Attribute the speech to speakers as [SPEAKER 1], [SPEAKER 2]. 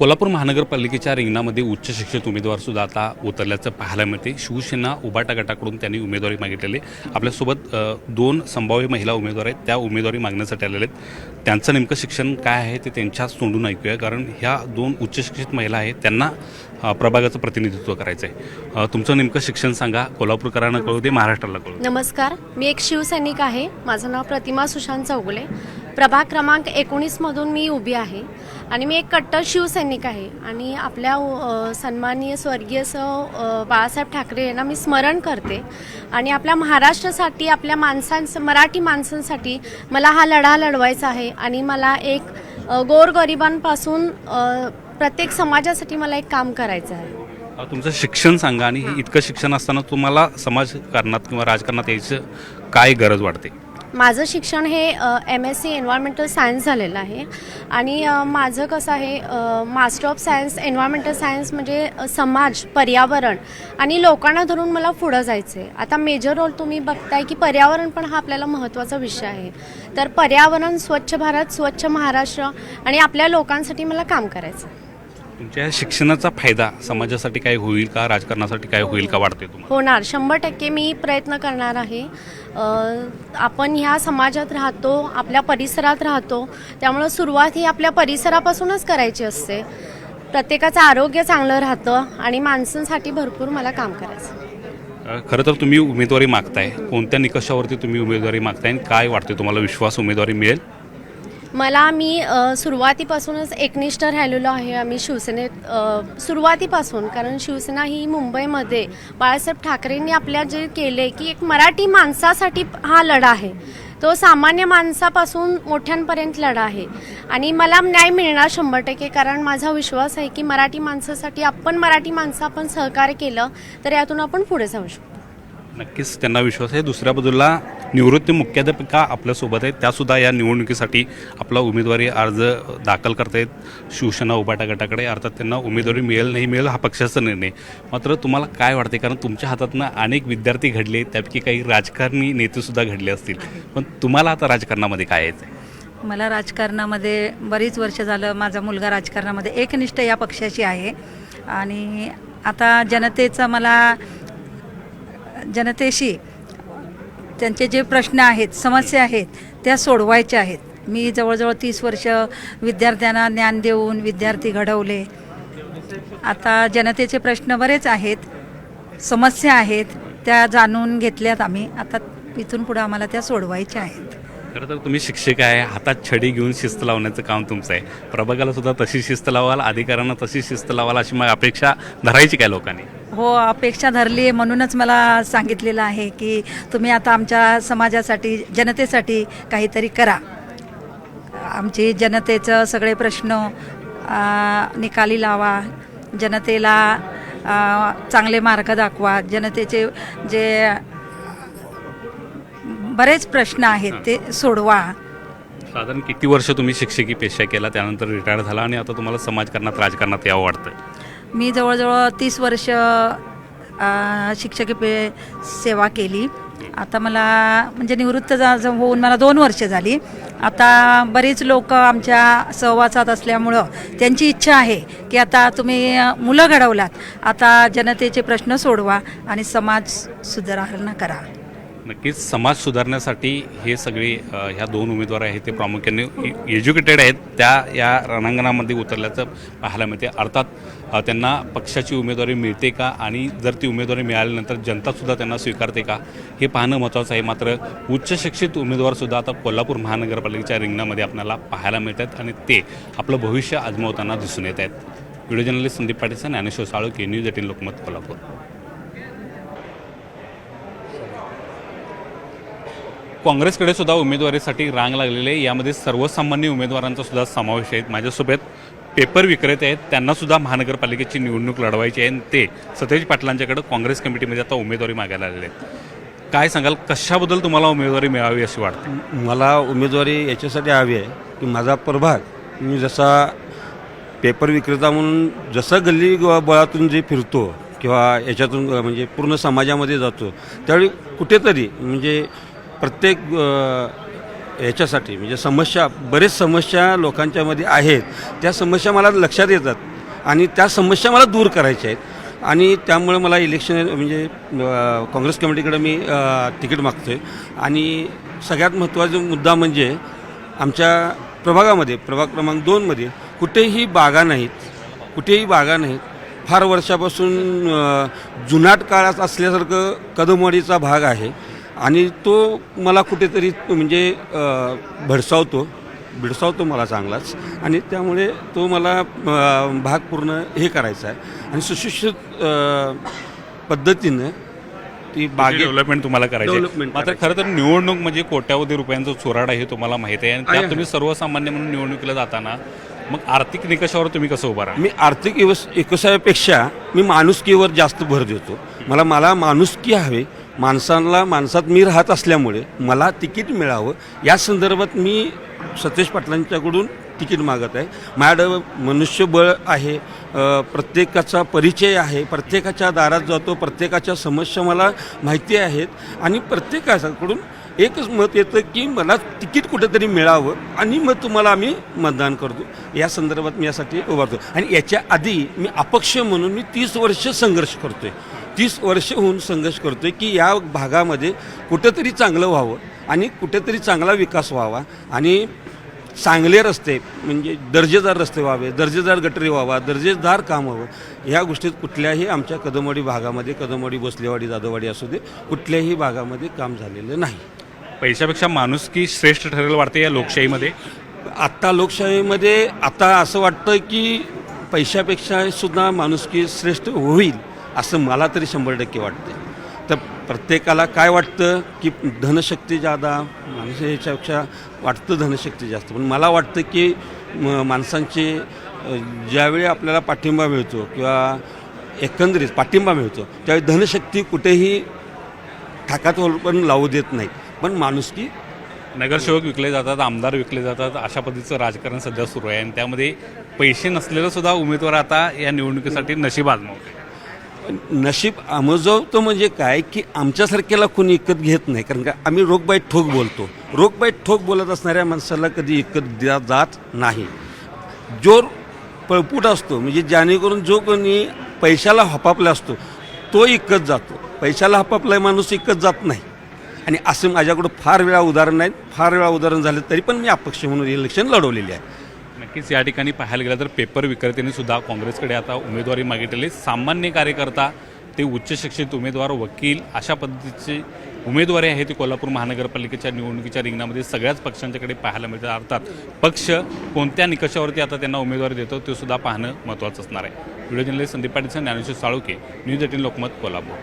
[SPEAKER 1] कोल्हापूर महानगरपालिकेच्या रिंगणामध्ये उच्च शिक्षित उमेदवार सुद्धा आता उतरल्याचं पाहायला मिळते शिवसेना उबाटा गटाकडून त्यांनी उमेदवारी मागितलेली आपल्यासोबत दोन संभाव्य महिला उमेदवार आहेत. त्या उमेदवारी मागण्यासाठी आलेले आहेत. त्यांचं नेमकं शिक्षण काय आहे ते त्यांच्याच तोंडून ऐकूया कारण ह्या दोन उच्च शिक्षित महिला आहेत त्यांना प्रभागाचं प्रतिनिधित्व करायचं आहे तुमचं नेमकं शिक्षण सांगा. कोल्हापूरकरांना कळू दे महाराष्ट्राला कळू
[SPEAKER 2] नमस्कार. मी एक शिवसैनिक आहे. माझं नाव प्रतिमा सुशांत चौगुले. प्रभाग क्रमांक एकोणीसमधून मी उभी आहे आणि मी एक कट्टर शिवसैनिक आहे. आणि आपल्या सन्माननीय स्वर्गीय स बाळासाहेब ठाकरे यांना मी स्मरण करते. आणि आपल्या महाराष्ट्रासाठी आपल्या माणसांस मराठी माणसांसाठी मला हा लढा लढवायचा आहे. आणि मला एक गोरगरिबांपासून प्रत्येक समाजासाठी मला एक काम करायचं आहे.
[SPEAKER 1] तुमचं शिक्षण सांगा आणि इतकं शिक्षण असताना तुम्हाला समाजकारणात किंवा राजकारणात यायचं काय गरज वाटते?
[SPEAKER 2] माझं शिक्षण हे M S C environmental science झालेलं आहे. आणि माझं कसं आहे master of science environmental science म्हणजे समाज पर्यावरण आणि लोकांना धरून मला पुढं जायचं आहे आता मेजर रोल तुम्ही बघताय की पर्यावरण पण हा आपल्याला महत्त्वाचा विषय आहे. तर पर्यावरण स्वच्छ भारत स्वच्छ महाराष्ट्र आणि आपल्या लोकांसाठी मला काम करायचं आहे.
[SPEAKER 1] तुमच्या या शिक्षणाचा फायदा समाजासाठी काय होईल का? राजकारणासाठी काय होईल का वाटते तुम्हाला?
[SPEAKER 2] होणार. शंभर टक्के मी प्रयत्न करणार आहे. अ, आपण ह्या समाजात राहतो आपल्या परिसरात राहतो. त्यामुळं सुरुवात ही आपल्या परिसरापासूनच करायची असते. प्रत्येकाचं आरोग्य चांगलं राहतं आणि माणसांसाठी भरपूर मला काम करायचं.
[SPEAKER 1] अ, खरं तर तुम्ही उमेदवारी मागताय. कोणत्या निकषावरती तुम्ही उमेदवारी मागताय आणि काय वाटते तुम्हाला विश्वास उमेदवारी मिळेल?
[SPEAKER 2] मला मी सुरुवातीपासूनच एकनिष्ठ राहिलेलो आहे आम्ही शिवसेनेत. सुरुवातीपासून कारण शिवसेना ही मुंबईमध्ये बाळासाहेब ठाकरेंनी आपल्या जे केले की एक मराठी माणसासाठी हा लढा आहे. तो सामान्य माणसापासून मोठ्यांपर्यंत लढा आहे. आणि मला न्याय मिळणार शंभर टक्के कारण माझा विश्वास आहे की मराठी माणसासाठी आपण मराठी माणसं आपण सहकार्य केलं तर यातून आपण पुढे जाऊ शकतो.
[SPEAKER 1] नक्कीच त्यांना विश्वास आहे. दुसऱ्या बाजूला निवृत्ती मुख्याध्यापिका आपल्यासोबत आहेत. त्यासुद्धा या निवडणुकीसाठी आपला उमेदवारी अर्ज दाखल करतायत. शिवसेना उभाटा गटाकडे. अर्थात त्यांना उमेदवारी मिळेल नाही मिळेल हा पक्षाचा निर्णय. मात्र तुम्हाला काय वाटते कारण तुमच्या हातातनं अनेक विद्यार्थी घडले त्यापैकी काही राजकारणी नेतेसुद्धा घडले असतील. पण तुम्हाला आता राजकारणामध्ये काय यायचं आहे
[SPEAKER 3] मला राजकारणामध्ये बरीच वर्ष झालं माझा मुलगा राजकारणामध्ये एकनिष्ठ या पक्षाची आहे. आणि आता जनतेचा मला जनतेशी त्यांचे जे प्रश्न आहेत समस्या आहेत त्या सोडवायच्या आहेत. मी जवळजवळ तीस वर्ष विद्यार्थ्यांना ज्ञान देऊन विद्यार्थी घडवले. आता जनतेचे प्रश्न बरेच आहेत समस्या आहेत त्या जाणून घेतल्यात आम्ही. आता इथून पुढे आम्हाला त्या सोडवायच्या आहेत.
[SPEAKER 1] खरं तर तुम्ही शिक्षक आहे हातात छडी घेऊन शिस्त लावण्याचं काम तुमचं आहे. प्रभागाला सुद्धा तशी शिस्त लावाल अधिकाऱ्यांना तशी शिस्त लावाल अशी मग अपेक्षा धरायची काय लोकांनी?
[SPEAKER 3] हो अपेक्षा धरली आहे म्हणूनच मला सांगितलेलं आहे की तुम्ही आता आमच्या समाजासाठी जनतेसाठी काहीतरी करा. आमची जनतेचं सगळे प्रश्न निकाली लावा. जनतेला चांगले मार्ग दाखवा. जनतेचे जे बरेच प्रश्न आहेत ते सोडवा.
[SPEAKER 1] साधारण किती वर्ष तुम्ही शिक्षकी पेशा केला? त्यानंतर रिटायर झाला आणि आता तुम्हाला समाजकारणात राजकारणात यावं वाटतं
[SPEAKER 3] मी जवळजवळ तीस वर्ष शिक्षकी पे सेवा केली. आता मला म्हणजे निवृत्त जा होऊन मला दोन वर्ष झाली. आता बरीच लोक आमच्या सहवासात असल्यामुळं त्यांची इच्छा आहे की आता तुम्ही मुलं घडवलात. आता जनतेचे प्रश्न सोडवा आणि समाज सुधारणा करा.
[SPEAKER 1] नक्कीच समाज सुधारण्यासाठी हे सगळे ह्या दोन उमेदवार आहेत ते प्रामुख्याने एज्युकेटेड आहेत. त्या या रणांगणामध्ये उतरल्याचं पाहायला मिळते. अर्थात त्यांना पक्षाची उमेदवारी मिळते का? आणि जर ती उमेदवारी मिळाल्यानंतर जनतासुद्धा त्यांना स्वीकारते का? हे पाहणं महत्त्वाचं आहे. मात्र उच्च शिक्षित उमेदवारसुद्धा आता कोल्हापूर महानगरपालिकेच्या रिंगणामध्ये आपल्याला पाहायला मिळत आहेत आणि ते आपलं भविष्य आजमावताना दिसून येत आहेत. Video journalist Sandeep Patil Dnyaneshwar Saluke News eighteen Lokmat Kolhapur. काँग्रेसकडे सुद्धा उमेदवारीसाठी रांग लागलेली आहे. यामध्ये सर्वसामान्य उमेदवारांचा सुद्धा समावेश आहे. माझ्यासोबत पेपर विक्रेते आहेत. त्यांनासुद्धा महानगरपालिकेची निवडणूक लढवायची आहे. आणि ते सतेज पाटलांच्याकडे काँग्रेस कमिटीमध्ये आता उमेदवारी मागायला आलेले आहेत. काय सांगाल? कशाबद्दल तुम्हाला उमेदवारी मिळावी अशी वाटते?
[SPEAKER 4] मला उमेदवारी याच्यासाठी हवी आहे की माझा प्रभाग मी जसा पेपर विक्रेता म्हणून जसं गल्ली बळातून जे फिरतो किंवा याच्यातून म्हणजे पूर्ण समाजामध्ये जातो त्यावेळी कुठेतरी म्हणजे प्रत्येक ह्याच्यासाठी याच्यासाठी म्हणजे समस्या बरेच समस्या लोकांच्यामध्ये आहेत. त्या समस्या मला लक्षात येतात आणि त्या समस्या मला दूर करायच्या आहेत. आणि त्यामुळे मला इलेक्शन म्हणजे काँग्रेस कमिटीकडे मी तिकीट मागतो आहे आणि सगळ्यात महत्त्वाचा मुद्दा म्हणजे आमच्या प्रभागामध्ये प्रभाग क्रमांक दोनमध्ये कुठेही बागा नाहीत. कुठेही बागा नाहीत. फार वर्षापासून जुनाट काळात असल्यासारखं कदमवाडीचा भाग आहे. आणि तो मला कुठेतरी म्हणजे भडसावतो भिडसावतो मला चांगलाच. आणि त्यामुळे तो मला भाग पूर्ण हे करायचा आहे. आणि सुशिक्षित पद्धतीनं ती बागे
[SPEAKER 1] डेव्हलपमेंट तुम्हाला करायची मात्र खरं तर निवडणूक म्हणजे कोट्यावधी रुपयांचा चोराड आहे हे तुम्हाला माहिती आहे. आणि त्यात तुम्ही सर्वसामान्य म्हणून निवडणुकीला जाताना मग आर्थिक निकषावर तुम्ही कसं उभा राहा
[SPEAKER 4] मी आर्थिक व्यवस एकसायापेक्षा मी माणुसकीवर जास्त भर देतो. मला मला माणुसकी हवे माणसाला माणसात मी राहत असल्यामुळे मला तिकीट मिळावं. या संदर्भात मी सतेज पाटलांच्याकडून तिकीट मागत आहे. माझ्याकडं मनुष्यबळ आहे प्रत्येकाचा परिचय आहे प्रत्येकाच्या दारात जातो प्रत्येकाच्या समस्या मला माहिती आहेत आणि प्रत्येकाकडून एकच मत येतं की मला तिकीट कुठेतरी मिळावं आणि मग तुम्हाला आम्ही मतदान करतो. या संदर्भात मी यासाठी उभारतो. आणि याच्या आधी मी अपक्ष म्हणून मी तीस वर्ष संघर्ष करतो आहे तीस वर्ष होऊन संघर्ष करतोय की या भागामध्ये कुठंतरी चांगलं व्हावं आणि कुठेतरी चांगला विकास व्हावा आणि चांगले रस्ते म्हणजे दर्जेदार रस्ते व्हावे दर्जेदार गटरी व्हावा दर्जेदार काम व्हावं या गोष्टीत कुठल्याही आमच्या कदमवाडी भागामध्ये कदमवाडी बसलेवाडी जाधववाडी असू दे कुठल्याही भागामध्ये काम झालेलं नाही.
[SPEAKER 1] पैशापेक्षा माणुसकी श्रेष्ठ ठरेल वाटते या लोकशाहीमध्ये?
[SPEAKER 4] आत्ता लोकशाहीमध्ये आता असं वाटतं की पैशापेक्षा सुद्धा माणुसकी श्रेष्ठ होईल. असं मला तरी शंभर टक्के वाटतं तर प्रत्येकाला काय वाटतं की धनशक्ती जादा? माणसाच्यापेक्षा वाटतं धनशक्ती जास्त. पण मला वाटतं की म- माणसांचे ज्यावेळी आपल्याला पाठिंबा मिळतो किंवा एकंदरीत पाठिंबा मिळतो त्यावेळी धनशक्ती कुठेही ठाकात पण लावू देत नाही. पण माणुसकी
[SPEAKER 1] नगरसेवक विकले जातात आमदार विकले जातात अशा पद्धतीचं राजकारण सध्या सुरू आहे. आणि त्यामध्ये पैसे नसलेलं सुद्धा उमेदवार आता या निवडणुकीसाठी नशीब आजमावते
[SPEAKER 4] नशीब आमजवतो म्हणजे काय? की आमच्यासारख्याला कोणी विकत घेत नाही. कारण का आम्ही रोगबाईट ठोक बोलतो. रोगबाईट ठोक बोलत असणाऱ्या माणसाला कधी इकत दिला जात नाही. जो पळपूट असतो म्हणजे जेणेकरून जो कोणी पैशाला हपापला असतो तो इकत जातो. पैशाला हपापला माणूस इकत जात नाही. आणि असं माझ्याकडं फार वेळा उदाहरण आहेत. फार वेळा उदाहरण झालं तरी पण मी अपक्ष म्हणून इलेक्शन लढवलेली आहे.
[SPEAKER 1] नक्कीच या ठिकाणी पाहायला गेलं तर पेपर विक्रेत्यांनी सुद्धा काँग्रेसकडे आता उमेदवारी मागितलेली सामान्य कार्यकर्ता ते उच्च शिक्षित उमेदवार वकील अशा पद्धतीची उमेदवारी आहे ती कोल्हापूर महानगरपालिकेच्या निवडणुकीच्या रिंगणामध्ये सगळ्याच पक्षांच्याकडे पाहायला मिळतात. अर्थात पक्ष कोणत्या निकषावरती आता त्यांना उमेदवारी देतो ते सुद्धा पाहणं महत्त्वाचं असणार आहे. Video journalist Sandeep Patil Dnyaneshwar Saluke News eighteen Lokmat Kolhapur.